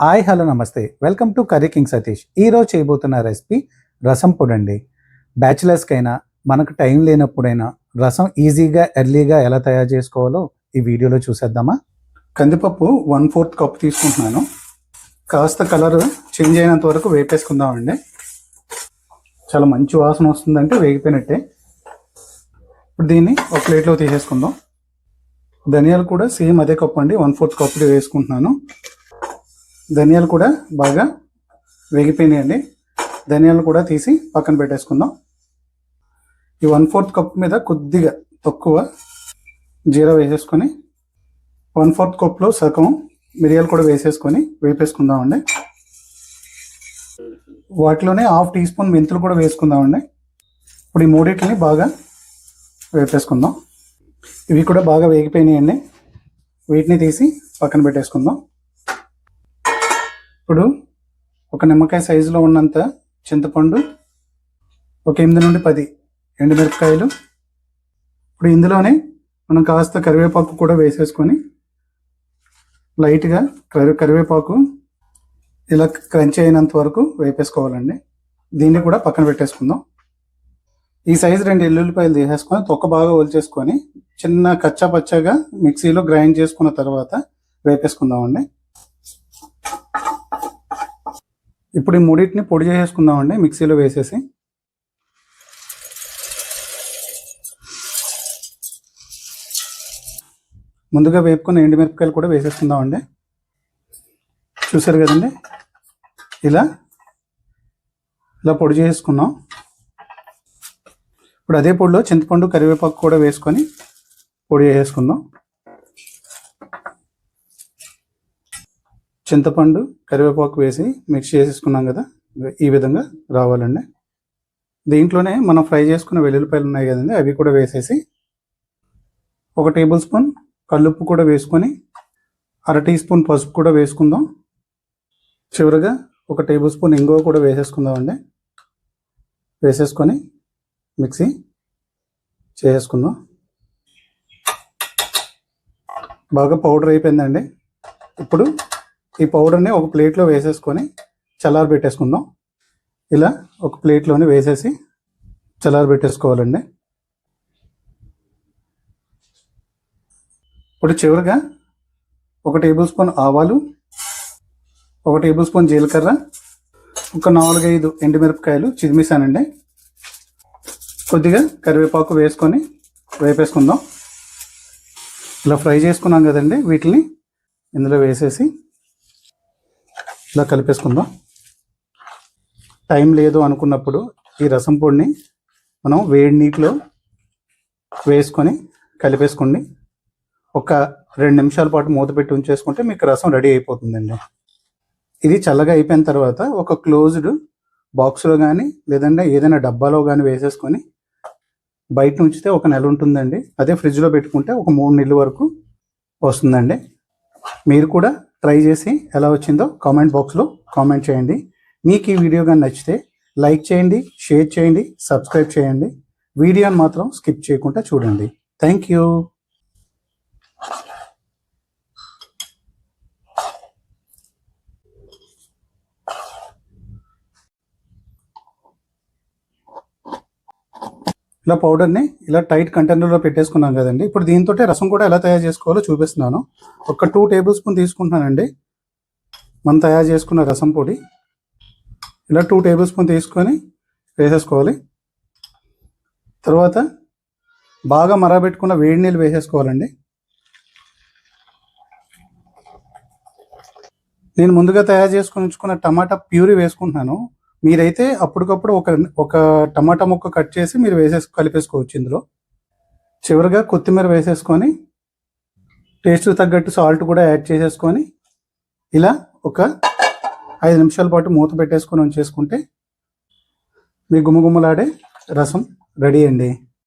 Hi hello నమస్తే. Welcome to curry king Satish. ఈరోజు చేయబోతున్న రెసిపీ రసం పొడి అండి. బ్యాచిలర్స్కైనా మనకు టైం లేనప్పుడైనా రసం ఈజీగా ఎర్లీగా ఎలా తయారు చేసుకోవాలో ఈ వీడియోలో చూసేద్దామా? కందిపప్పు వన్ ఫోర్త్ కప్ తీసుకుంటున్నాను. కాస్త కలర్ చేంజ్ అయినంత వరకు వేపేసుకుందామండి చాలా మంచి వాసన వస్తుందంటే వేగిపోయినట్టే. ఇప్పుడు దీన్ని ఒక ప్లేట్లో తీసేసుకుందాం. ధనియాలు కూడా సేమ్ అదే కప్ అండి. వన్ ఫోర్త్ కప్ వేసుకుంటున్నాను. ధనియాలు కూడా బాగా వేగిపోయినాయండి. ధనియాలు కూడా తీసి పక్కన పెట్టేసుకుందాం. ఈ వన్ ఫోర్త్ కప్ మీద కొద్దిగా తక్కువ జీరా వేసేసుకొని వన్ ఫోర్త్ కప్లో సగం మిరియాలు కూడా వేసేసుకొని వేపేసుకుందామండి. వాటిలోనే హాఫ్ టీ స్పూన్ మెంతులు కూడా వేసుకుందామండి. ఇప్పుడు ఈ మూడింటిని బాగా వేపేసుకుందాం. ఇవి కూడా బాగా వేగిపోయినాయండి. వీటిని తీసి పక్కన పెట్టేసుకుందాం. ఇప్పుడు ఒక నిమ్మకాయ సైజులో ఉన్నంత చింతపండు ఒక ఎనిమిది నుండి పది ఎండుమిరపకాయలు. ఇప్పుడు ఇందులోనే మనం కాస్త కరివేపాకు కూడా వేసేసుకొని లైట్గా కరి కరివేపాకు ఇలా క్రంచ్ అయినంత వరకు వేపేసుకోవాలండి. దీన్ని కూడా పక్కన పెట్టేసుకుందాం. ఈ సైజు రెండు ఎల్లుల్లిపాయలు తీసేసుకొని తొక్క బాగా ఒలిచేసుకొని చిన్న కచ్చా పచ్చగా మిక్సీలో గ్రైండ్ చేసుకున్న తర్వాత వేపేసుకుందామండి. ఇప్పుడు ఈ మూడింటిని పొడి చేసేసుకుందామండి మిక్సీలో వేసేసి. ముందుగా వేపుకున్న ఎండుమిరపకాయలు కూడా వేసేసుకుందామండి. చూసారు కదండి? ఇలా ఇలా పొడి చేసుకున్నాం ఇప్పుడు అదే పొడిలో చింతపండు కరివేపాకు కూడా వేసుకొని పొడి చేసేసుకుందాం. చింతపండు కరివేపాకు వేసి మిక్స్ చేసేసుకున్నాం కదా ఈ విధంగా రావాలండి. దీంట్లోనే మనం ఫ్రై చేసుకున్న వెల్లుల్లిపాయలు ఉన్నాయి కదండి అవి కూడా వేసేసి ఒక టేబుల్ స్పూన్ కల్లుప్పు కూడా వేసుకొని అర టీ స్పూన్ పసుపు కూడా వేసుకుందాం. చివరిగా ఒక టేబుల్ స్పూన్ ఇంగువ కూడా వేసేసుకుందామండి. వేసేసుకొని మిక్సీ చేసేసుకుందాం. బాగా పౌడర్ అయిపోయిందండి. ఇప్పుడు ఈ పౌడర్ని ఒక ప్లేట్లో వేసేసుకొని చల్లారి పెట్టేసుకుందాం. ఇలా ఒక ప్లేట్లోని వేసేసి చల్లారి పెట్టేసుకోవాలండి. ఇప్పుడు చివరిగా ఒక టేబుల్ స్పూన్ ఆవాలు ఒక టేబుల్ స్పూన్ జీలకర్ర ఒక నాలుగైదు ఎండుమిరపకాయలు చిదిమిసానండి. కొద్దిగా కరివేపాకు వేసుకొని వేపేసుకుందాం. ఇలా ఫ్రై చేసుకున్నాం కదండి వీటిని. ఇందులో వేసేసి ఇలా కలిపేసుకుందాం. టైం లేదు అనుకున్నప్పుడు ఈ రసం పొడిని మనం వేడి నీటిలో వేసుకొని కలిపేసుకోండి. ఒక రెండు నిమిషాల పాటు మూత పెట్టి ఉంచేసుకుంటే మీకు రసం రెడీ అయిపోతుందండి. ఇది చల్లగా అయిపోయిన తర్వాత ఒక క్లోజ్డ్ బాక్స్లో కానీ లేదంటే ఏదైనా డబ్బాలో కానీ వేసేసుకొని బయట ఉంచితే ఒక నెల ఉంటుందండి. అదే ఫ్రిడ్జ్లో పెట్టుకుంటే ఒక మూడు నెలల వరకు వస్తుందండి. మీరు కూడా ట్రై చేసి ఎలా వచ్చిందో కామెంట్ బాక్స్లో కామెంట్ చేయండి. మీకు ఈ వీడియో కానీ నచ్చితే లైక్ చేయండి షేర్ చేయండి సబ్స్క్రైబ్ చేయండి. వీడియోని మాత్రం స్కిప్ చేయకుండా చూడండి. Thank you. ఇలా పౌడర్ని ఇలా టైట్ కంటైనర్లో పెట్టేసుకున్నాం కదండి. ఇప్పుడు దీంతో రసం కూడా ఎలా తయారు చేసుకోవాలో చూపిస్తున్నాను. ఒక టూ టేబుల్ స్పూన్ తీసుకుంటున్నానండి. మనం తయారు చేసుకున్న రసం పొడి. ఇలా టూ టేబుల్ స్పూన్ తీసుకొని వేసేసుకోవాలి. తర్వాత బాగా మరబెట్టుకున్న వేడి నీళ్ళు వేసేసుకోవాలండి. నేను ముందుగా తయారు చేసుకుని ఉంచుకున్న టమాటా ప్యూరీ వేసుకుంటున్నాను. మీరైతే అప్పటికప్పుడు ఒక ఒక టమాటా ముక్క కట్ చేసి మీరు వేసేసి కలిపేసుకోవచ్చు ఇందులో. చివరిగా కొత్తిమీర వేసేసుకొని టేస్ట్ తగ్గట్టు సాల్ట్ కూడా యాడ్ చేసేసుకొని ఇలా ఒక ఐదు నిమిషాల పాటు మూత పెట్టేసుకొని ఉంచేసుకుంటే మీ గుమ్మగుమ్మలాడే రసం రెడీ అండి.